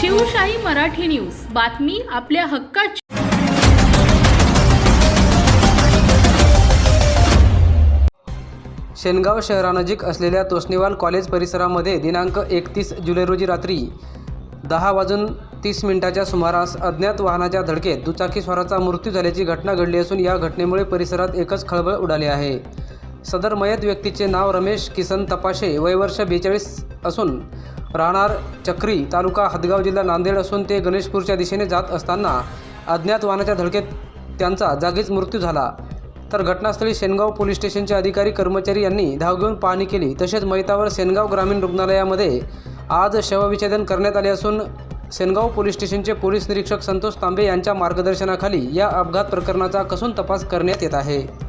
Shivshahi Marathi news. बातमी आपल्या हक्काची. शेनगाव शहरानजीक असलेल्या तोष्णीवाल कॉलेज परिसरामध्ये दिनांक एकतीस जुलै रोजी रात्री दहा वाजून तीस मिनिटाच्या सुमारास अज्ञात वाहनाच्या धडकेत दुचाकीस्वाराचा मृत्यू झाल्याची घटना घडली असून या घटनेमुळे परिसरात एकच खळबळ उडाली आहे. सदर मयत व्यक्तीचे नाव रमेश किसन तपाशे वय वर्ष बेचाळीस असून राहणार चक्री तालुका हदगाव जिल्हा नांदेड असून ते गणेशपूरच्या दिशेने जात असताना अज्ञात वाहनाच्या धडकेत त्यांचा जागीच मृत्यू झाला. तर घटनास्थळी शेनगाव पोलीस स्टेशनचे अधिकारी कर्मचारी यांनी धाव घेऊन पाहणी केली. तसेच मैतावर सेनगाव ग्रामीण रुग्णालयामध्ये आज शवविच्छेदन करण्यात आले असून सेनगाव पोलीस स्टेशनचे पोलीस निरीक्षक संतोष तांबे यांच्या मार्गदर्शनाखाली या अपघात प्रकरणाचा कसून तपास करण्यात येत आहे.